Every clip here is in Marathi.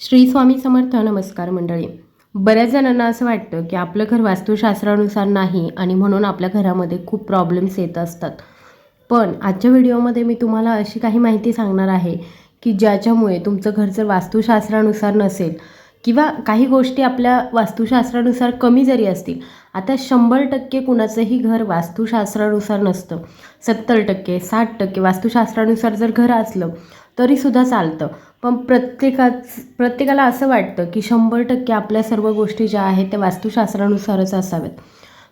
श्री स्वामी समर्थ नमस्कार मंडळी. बऱ्याच जणांना असं वाटतं की आपलं घर वास्तुशास्त्रानुसार नाही आणि म्हणून आपल्या घरामध्ये खूप प्रॉब्लेम्स येत असतात. पण आजच्या व्हिडिओमध्ये मी तुम्हाला अशी काही माहिती सांगणार आहे की ज्याच्यामुळे तुमचं घर जर वास्तुशास्त्रानुसार नसेल किंवा काही गोष्टी आपल्या वास्तुशास्त्रानुसार कमी जरी असतील आता शंभर टक्के कुणाचंही घर वास्तुशास्त्रानुसार नसतं. सत्तर टक्के साठ टक्के वास्तुशास्त्रानुसार जर घर असलं तरीसुद्धा चालतं. पण प्रत्येकाच प्रत्येकाला असं वाटतं की शंभर टक्के आपल्या सर्व गोष्टी ज्या आहेत त्या वास्तुशास्त्रानुसारच असाव्यात.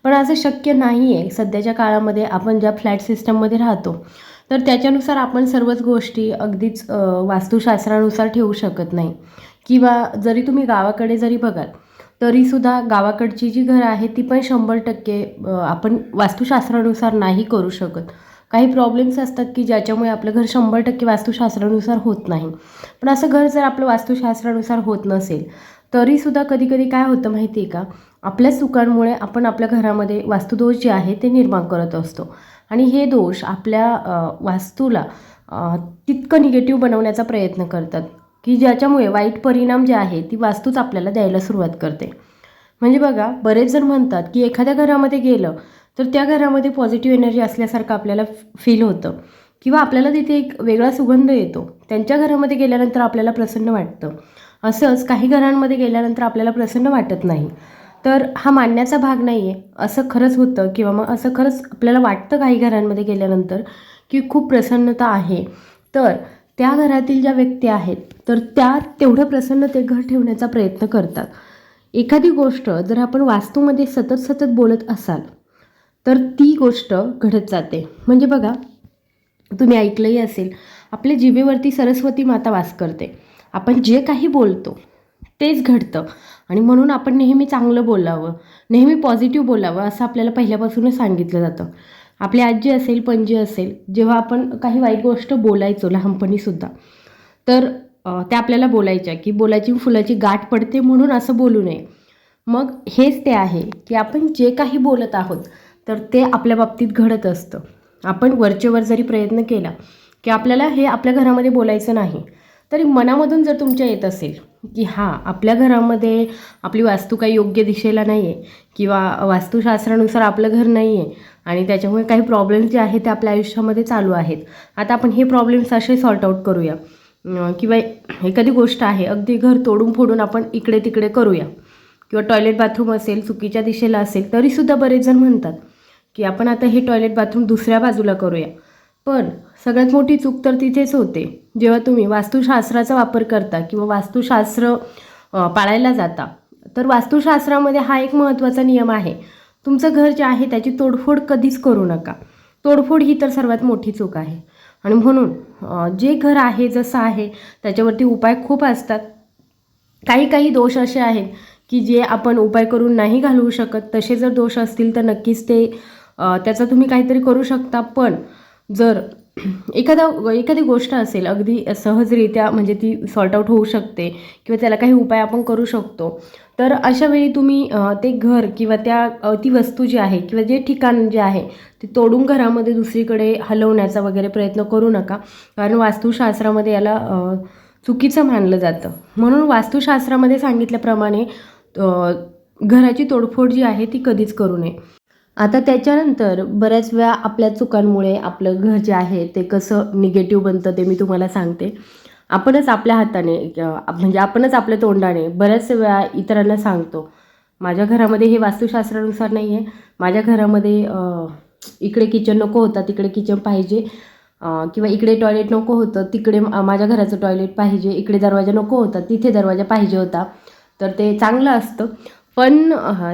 पण असं शक्य नाही आहे सध्याच्या काळामध्ये आपण ज्या फ्लॅट सिस्टममध्ये राहतो तर त्याच्यानुसार आपण सर्वच गोष्टी अगदीच वास्तुशास्त्रानुसार ठेवू शकत नाही. किंवा जरी तुम्ही गावाकडे जरी बघाल तरीसुद्धा गावाकडची जी घरं आहेत ती पण शंभर टक्के आपण वास्तुशास्त्रानुसार नाही करू शकत. काही प्रॉब्लेम्स असतात की ज्याच्यामुळे आपलं घर शंभर टक्के वास्तुशास्त्रानुसार होत नाही. पण असं घर जर आपलं वास्तुशास्त्रानुसार होत नसेल तरीसुद्धा कधी कधी काय होतं माहिती आहे का? आपल्या चुकांमुळे आपण आपल्या घरामध्ये वास्तुदोष जे आहे ते निर्माण करत असतो. आणि हे दोष आपल्या वास्तूला तितकं निगेटिव्ह बनवण्याचा प्रयत्न करतात की ज्याच्यामुळे वाईट परिणाम जे आहे ती वास्तूच आपल्याला द्यायला सुरुवात करते. म्हणजे बघा बरेच जण म्हणतात की एखाद्या घरामध्ये गेलं तर त्या घरामध्ये पॉझिटिव्ह एनर्जी असल्यासारखं आपल्याला फील होतं. किंवा आपल्याला तिथे एक वेगळा सुगंध येतो. त्यांच्या घरामध्ये गेल्यानंतर आपल्याला प्रसन्न वाटतं. असंच काही घरांमध्ये गेल्यानंतर आपल्याला प्रसन्न वाटत नाही. तर हा मानण्याचा भाग नाही आहे असं खरंच होतं किंवा मग असं खरंच आपल्याला वाटतं काही घरांमध्ये गेल्यानंतर की खूप प्रसन्नता आहे. तर त्या घरातील ज्या व्यक्ती आहेत तर त्या तेवढं प्रसन्न ते घर ठेवण्याचा प्रयत्न करतात. एखादी गोष्ट जर आपण वास्तूमध्ये सतत सतत बोलत असाल तर ती गोष्ट घडत जाते. म्हणजे बघा तुम्ही ऐकलंही असेल आपल्या जिभेवरती सरस्वती माता वास करते. आपण जे काही बोलतो तेच घडतं. आणि म्हणून आपण नेहमी चांगलं बोलावं नेहमी पॉझिटिव्ह बोलावं असं आपल्याला पहिल्यापासूनच सांगितलं जातं. आपली आजी असेल पणजी असेल जेव्हा आपण काही वाईट गोष्ट बोलायचो लहानपणीसुद्धा तर त्या आपल्याला बोलायच्या की बोलायची फुलाची गाठ पडते म्हणून असं बोलू नये. मग हेच ते आहे की आपण जे काही बोलत आहोत तर ते आपल्या बाबतीत घडत असतं. आपण वरचेवर जरी प्रयत्न केला की आपल्याला हे आपल्या घरामध्ये बोलायचं नाही तरी मनामधून जर तुमच्या येत असेल की हां आपल्या घरामध्ये आपली वास्तू काही योग्य दिशेला नाही आहे किंवा वास्तुशास्त्रानुसार आपलं घर नाही आहे आणि त्याच्यामुळे काही प्रॉब्लेम्स जे आहेत ते आपल्या आयुष्यामध्ये चालू आहेत आता आपण हे प्रॉब्लेम्स असे सॉर्ट आऊट करूया. किंवा एखादी गोष्ट आहे अगदी घर तोडून फोडून आपण इकडे तिकडे करूया. किंवा टॉयलेट बाथरूम असेल चुकीच्या दिशेला असेल तरीसुद्धा बरेच जण म्हणतात की आपण आता हे टॉयलेट बाथरूम दुसऱ्या बाजूला करूया. पण सगळ्यात मोठी चूक तर तिथेच होते. जेव्हा तुम्ही वास्तुशास्त्राचा वापर करता किंवा वास्तुशास्त्र पाळायला जाता तर वास्तुशास्त्रामध्ये हा एक महत्त्वाचा नियम आहे. तुमचं घर जे आहे त्याची तोडफोड कधीच करू नका. तोडफोड ही तर सर्वात मोठी चूक आहे. आणि म्हणून जे घर आहे जसं आहे त्याच्यावरती उपाय खूप असतात. काही काही दोष असे आहेत की जे आपण उपाय करून नाही घालवू शकत. तसे जर दोष असतील तर नक्कीच ते त्याचा तुम्ही काहीतरी करू शकता. पण जर एखादा एखादी गोष्ट असेल अगदी सहजरित्या म्हणजे ती सॉर्ट आउट होऊ शकते किंवा त्याला काही उपाय आपण करू शकतो तर अशा वेळी तुम्ही ते घर किंवा त्या ती वस्तू जी आहे किंवा जे ठिकाण जे आहे ते तोडून घरामध्ये दुसरीकडे हलवण्याचा वगैरे प्रयत्न करू नका. कारण वास्तुशास्त्रामध्ये याला चुकीचं मानलं जातं. म्हणून वास्तुशास्त्रामध्ये सांगितल्याप्रमाणे घराची तोडफोड जी आहे ती कधीच करू नये. आता त्याच्यानंतर बऱ्याच वेळा आपल्या चुकांमुळे आपलं घर जे आहे ते कसं निगेटिव्ह बनतं ते मी तुम्हाला सांगते. आपणच आपल्या हाताने म्हणजे आपणच आपल्या तोंडाने बऱ्याच वेळा इतरांना सांगतो माझ्या घरामध्ये हे वास्तुशास्त्रानुसार नाही आहे माझ्या घरामध्ये इकडे किचन नको होता तिकडे किचन पाहिजे. किंवा इकडे टॉयलेट नको होतं तिकडे माझ्या घराचं टॉयलेट पाहिजे. इकडे दरवाजा नको होता तिथे दरवाजा पाहिजे होता. तर ते चांगलं असतं. पण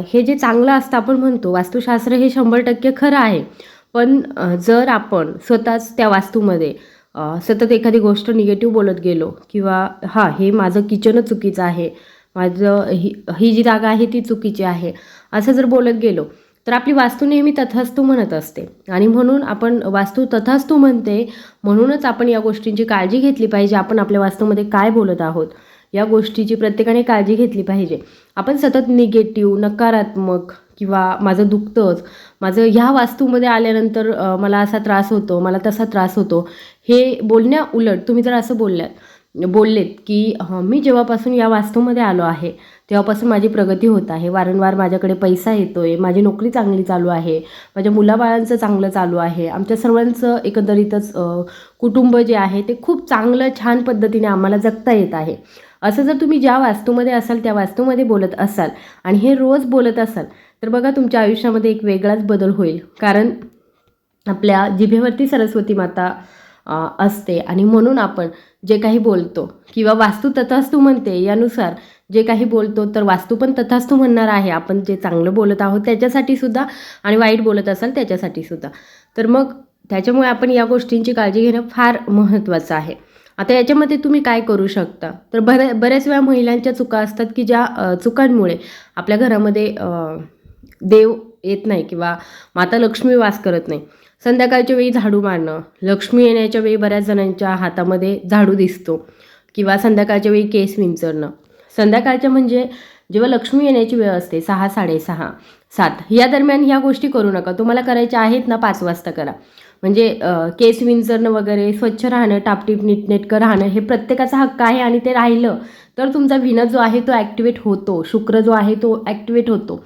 हे जे चांगलं असतं आपण म्हणतो वास्तुशास्त्र हे शंभर टक्के खरं आहे. पण जर आपण स्वतःच त्या वास्तूमध्ये सतत एखादी गोष्ट निगेटिव्ह बोलत गेलो किंवा हां हे माझं किचनच चुकीचं आहे माझं ही ही जी जागा आहे ती चुकीची आहे असं जर बोलत गेलो तर आपली वास्तू नेहमी तथास्तू म्हणत असते. आणि म्हणून आपण वास्तू तथास्तू म्हणते म्हणूनच आपण या गोष्टींची काळजी घेतली पाहिजे आपण आपल्या वास्तूमध्ये काय बोलत आहोत. या गोष्टीची प्रत्येकाने काळजी घेतली पाहिजे. आपण सतत निगेटिव्ह नकारात्मक किंवा माझं दुखतंच माझं ह्या वास्तूमध्ये आल्यानंतर मला असा त्रास होतो मला तसा त्रास होतो हे बोलण्या उलट तुम्ही जर असं बोलल्यात बोललेत की हं, मी जेव्हापासून या वास्तूमध्ये आलो आहे तेव्हापासून माझी प्रगती होत आहे वारंवार माझ्याकडे पैसा येतो आहे माझी नोकरी चांगली चालू आहे माझ्या मुलाबाळांचं चांगलं चालू आहे आमच्या सर्वांचं एकंदरीतच कुटुंब जे आहे ते खूप चांगलं छान पद्धतीने आम्हाला जगता येत आहे. असं जर तुम्ही ज्या वास्तूमध्ये असाल त्या वास्तूमध्ये बोलत असाल आणि हे रोज बोलत असाल तर बघा तुमच्या आयुष्यामध्ये एक वेगळाच बदल होईल. कारण आपल्या जिभेवरती सरस्वती माता असते आणि म्हणून आपण जे काही बोलतो किंवा वास्तू तथास्तू म्हणते यानुसार जे काही बोलतो तर वास्तू पण तथास्तू म्हणणार आहे. आपण जे चांगलं बोलत आहोत त्याच्यासाठी सुद्धा आणि वाईट बोलत असाल त्याच्यासाठी सुद्धा. तर मग त्याच्यामुळे आपण या गोष्टींची काळजी घेणं फार महत्त्वाचं आहे. आता याच्यामध्ये तुम्ही काय करू शकता? तर बऱ्या बऱ्याच वेळा महिलांच्या चुका असतात की ज्या चुकांमुळे आपल्या घरामध्ये देव येत नाही किंवा माता लक्ष्मी वास करत नाही. संध्याकाळच्या वेळी झाडू मारणं लक्ष्मी येण्याच्या वेळी बऱ्याच जणांच्या हातामध्ये झाडू दिसतो किंवा संध्याकाळच्या वेळी केस विंचरणं. संध्याकाळच्या म्हणजे जेव्हा लक्ष्मी येण्याची वेळ असते सहा साडेसहा सात या दरम्यान ह्या गोष्टी करू नका. तुम्हाला करायच्या आहेत ना पाच वाजता करा. म्हणजे केस विंचरणं वगैरे स्वच्छ राहणं टापटीप नीटनेटकं राहणं हे प्रत्येकाचा हक्क आहे आणि ते राहिलं तर तुमचा विना जो आहे तो ॲक्टिवेट होतो. शुक्र जो आहे तो ॲक्टिवेट होतो.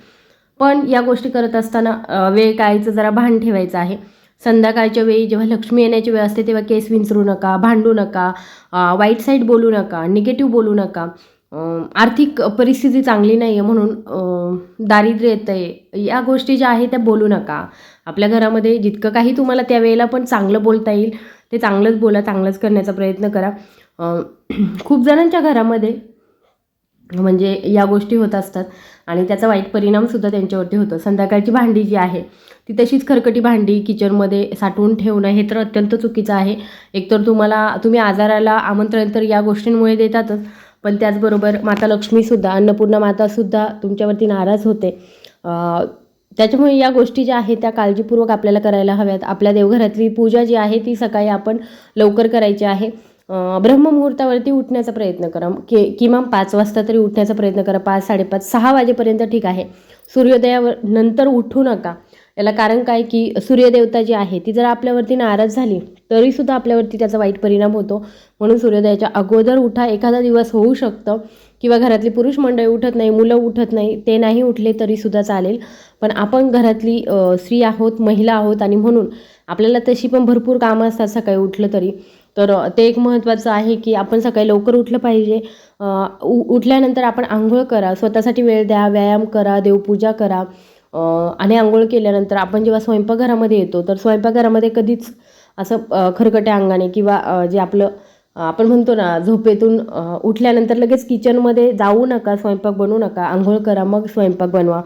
पण या गोष्टी करत असताना वेळ कायचं जरा भान ठेवायचं आहे. संध्याकाळच्या वेळी जेव्हा लक्ष्मी येण्याची वेळ असते तेव्हा केस विंचरू नका भांडू नका वाईट साईड बोलू नका निगेटिव्ह बोलू नका. आर्थिक परिस्थिती चांगली नाही आहे म्हणून दारिद्र्य येतं आहे या गोष्टी ज्या आहेत त्या बोलू नका. आपल्या घरामध्ये जितकं काही तुम्हाला त्यावेळेला पण चांगलं बोलता येईल ते चांगलंच बोला चांगलंच करण्याचा प्रयत्न करा. खूप जणांच्या घरामध्ये म्हणजे या गोष्टी होत असतात आणि त्याचा वाईट परिणामसुद्धा त्यांच्यावरती होतो. संध्याकाळची भांडी जी आहे ती तशीच खरकटी भांडी किचनमध्ये साठवून ठेवणं हे तर अत्यंत चुकीचं आहे. एकतर तुम्हाला तुम्ही आजाराला आमंत्रण तर या गोष्टींमुळे देतातच पण त्याचबरोबर माता लक्ष्मीसुद्धा अन्नपूर्णा मातासुद्धा तुमच्यावरती नाराज होते. त्याच्यामुळे या गोष्टी ज्या आहेत त्या काळजीपूर्वक आपल्याला करायला हव्यात. आपल्या देवघरातली पूजा जी आहे ती सकाळी आपण लवकर करायची आहे. ब्रह्ममुहूर्तावरती उठण्याचा प्रयत्न करा. के किमान पाच वाजता तरी उठण्याचा प्रयत्न करा. पाच साडेपाच सहा वाजेपर्यंत ठीक आहे. सूर्योदयावर नंतर उठू नका. याला कारण काय? की सूर्यदेवता जी आहे ती जर आपल्यावरती नाराज झाली तरीसुद्धा आपल्यावरती त्याचा वाईट परिणाम होतो. म्हणून सूर्योदयाच्या अगोदर उठा. एखादा दिवस होऊ शकतं. किंवा घरातली पुरुष मंडळी उठत नाही मुलं उठत नाही ते नाही उठले तरीसुद्धा चालेल. पण आपण घरातली स्त्री आहोत महिला आहोत आणि म्हणून आपल्याला तशी पण भरपूर कामं असतात सकाळी उठलं तरी. तर ते एक महत्त्वाचं आहे की आपण सकाळी लवकर उठलं पाहिजे. उ उठल्यानंतर आपण आंघोळ करा स्वतःसाठी वेळ द्या व्यायाम करा देवपूजा करा. आणि आंघोळ केल्यानंतर आपण जेव्हा स्वयंपाकघरामध्ये येतो तर स्वयंपाकघरामध्ये कधीच असं खरकट्या अंगाने किंवा जे आपलं आपण म्हणतो ना झोपेतून उठल्यानंतर लगेच किचनमध्ये जाऊ नका स्वयंपाक बनवू नका आंघोळ करा मग स्वयंपाक बनवा.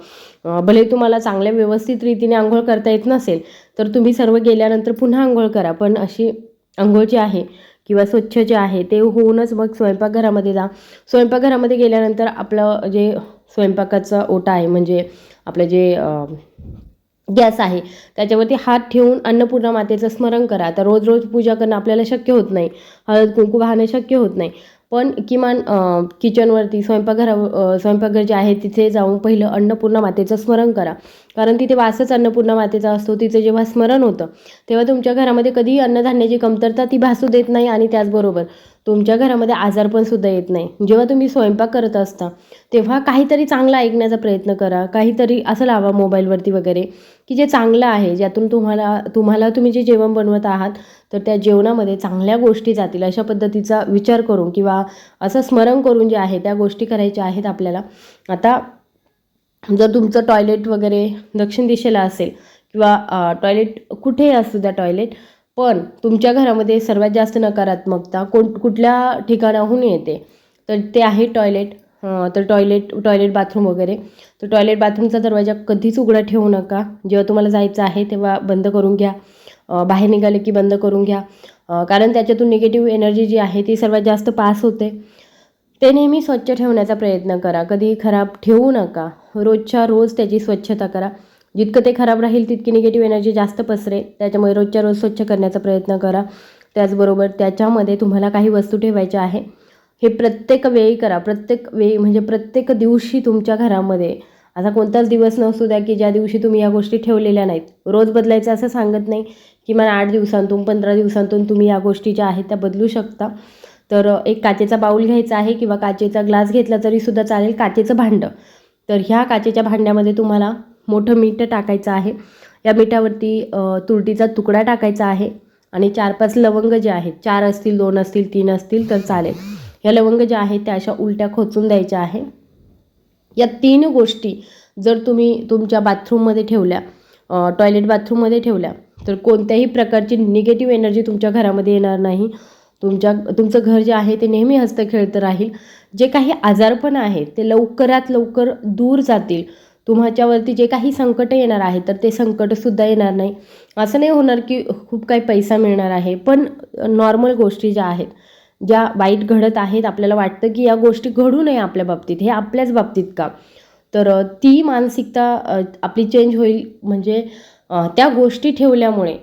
भले तुम्हाला चांगल्या व्यवस्थित रीतीने आंघोळ करता येत नसेल तर तुम्ही सर्व गेल्यानंतर पुन्हा आंघोळ करा. पण अशी आंघोळ जी आहे किंवा स्वच्छ जे आहे ते होऊनच मग स्वयंपाकघरामध्ये जा. स्वयंपाकघरामध्ये गेल्यानंतर आपलं जे स्वयंपाकाचा ओटा आहे म्हणजे आपलं जे गॅस आहे. त्याच्यावरती हात ठेवून अन्नपूर्णा मातेचं स्मरण करा. आता रोज रोज पूजा करणं आपल्याला शक्य होत नाही. हळद कुंकू वाहणं शक्य होत नाही. पण किमान किचनवरती स्वयंपाकघरा स्वयंपाकघर जे आहे तिथे जाऊन पहिलं अन्नपूर्णा मातेचं स्मरण करा. कारण तिथे वासच अन्नपूर्णा मातेचा असतो तिचं जेव्हा स्मरण होतं तेव्हा तुमच्या घरामध्ये कधीही अन्नधान्याची कमतरता ती भासू देत नाही आणि त्याचबरोबर तुमच्या घरामध्ये आजारपण सुद्धा येत नाही. जेव्हा तुम्ही स्वयंपाक करत असता तेव्हा काहीतरी चांगलं ऐकण्याचा प्रयत्न करा काहीतरी असं लावा मोबाईलवरती वगैरे की जे चांगलं आहे ज्यातून तुम्हाला तुम्हाला तुम्ही जे जेवण बनवत आहात तर त्या जेवणामध्ये चांगल्या गोष्टी जातील. अशा पद्धतीचा विचार करून किंवा असं स्मरण करून जे आहे त्या गोष्टी करायच्या आहेत आपल्याला. आता जर तुमचं टॉयलेट वगैरे दक्षिण दिशेला असेल किंवा टॉयलेट कुठेही असू द्या टॉयलेट पण तुमच्या घरामध्ये सर्वात जास्त नकारात्मकता कोण कुठल्या ठिकाणाहून येते तर ते आहे टॉयलेट तर टॉयलेट टॉयलेट बाथरूम वगैरे. तर टॉयलेट बाथरूमचा दरवाजा कधीच उघडा ठेवू नका. जेव्हा तुम्हाला जायचं आहे तेव्हा बंद करून घ्या. बाहेर निघाले की बंद करून घ्या. कारण त्याच्यातून निगेटिव्ह एनर्जी जी आहे ती सर्वात जास्त पास होते. ते नेहमी स्वच्छ ठेवण्याचा प्रयत्न करा. कधी खराब ठेवू नका. रोजच्या रोज त्याची स्वच्छता करा. जितकं ते खराब राहील तितकी निगेटिव्ह एनर्जी जास्त पसरे त्याच्यामुळे रोजच्या रोज स्वच्छ करण्याचा प्रयत्न करा. त्याचबरोबर त्याच्यामध्ये तुम्हाला काही वस्तू ठेवायच्या आहे. हे प्रत्येक वेळी करा. प्रत्येक वेळी म्हणजे प्रत्येक दिवशी तुमच्या घरामध्ये. असा कोणताच दिवस नसू द्या की ज्या दिवशी तुम्ही या गोष्टी ठेवलेल्या नाहीत. रोज बदलायचं असं सांगत नाही किमान आठ दिवसांतून पंधरा दिवसांतून तुम्ही या गोष्टी ज्या आहेत त्या बदलू शकता. तर एक काचेचा बाऊल घ्यायचा आहे किंवा काचेचा ग्लास घेतला तरीसुद्धा चालेल काचेचं भांडं. तर ह्या काचेच्या भांड्यामध्ये तुम्हाला मोठं मीठ टाकायचं आहे. या मिठावरती तुरटीचा तुकडा टाकायचा आहे आणि चार पाच लवंग जे आहेत चार असतील दोन असतील तीन असतील तर चालेल. ह्या लवंग ज्या आहेत त्या अशा उलट्या खोचून द्यायच्या आहे. या तीन गोष्टी जर तुम्ही तुमच्या बाथरूममध्ये ठेवल्या टॉयलेट बाथरूममध्ये ठेवल्या तर कोणत्याही प्रकारची निगेटिव्ह एनर्जी तुमच्या घरामध्ये येणार नाही. तुमच्या तुमचं घर जे आहे ते नेहमी हस्तखेळतं राहील. जे काही आजारपण आहेत ते लवकरात लवकर दूर जातील. तुमच्यावरती जे काही संकट येणार आहे तर ते संकटसुद्धा येणार नाही. असं नाही होणार की खूप काही पैसा मिळणार आहे पण नॉर्मल गोष्टी ज्या आहेत ज्या वाईट घडत आहेत आपल्याला वाटतं की या गोष्टी घडू नये आपल्या बाबतीत हे आपल्याच बाबतीत का? तर ती मानसिकता आपली चेंज होईल. म्हणजे त्या गोष्टी ठेवल्यामुळे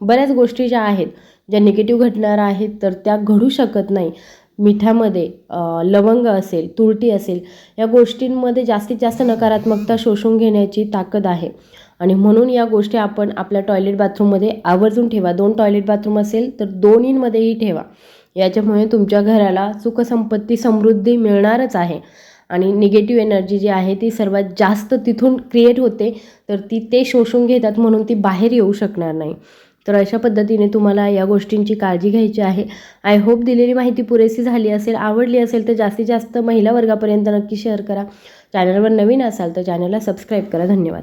बऱ्याच गोष्टी ज्या आहेत ज्या निगेटिव्ह घडणार आहेत तर त्या घडू शकत नाही. मिठामध्ये लवंग असेल तुरटी असेल या गोष्टींमध्ये जास्तीत जास्त नकारात्मकता शोषून घेण्याची ताकद आहे. आणि म्हणून या गोष्टी आपण आपल्या टॉयलेट बाथरूममध्ये आवर्जून ठेवा. दोन टॉयलेट बाथरूम असेल तर दोन्हींमध्येही ठेवा. याच्यामुळे तुमच्या घराला सुखसंपत्ती समृद्धी मिळणारच आहे. आणि निगेटिव्ह एनर्जी जी आहे ती सर्वात जास्त तिथून क्रिएट होते तर ती ते शोषून घेतात म्हणून ती बाहेर येऊ शकणार नाही. तर अशा पद्धतीने तुम्हाला या गोष्टींची काळजी घ्यायची आहे. आय होप दिलेली माहिती पुरेशी झाली असेल आवडली असेल तर जास्तीत जास्त महिला वर्गापर्यंत नक्की शेअर करा. चॅनलवर नवीन असाल तर चॅनलला सबस्क्राईब करा. धन्यवाद.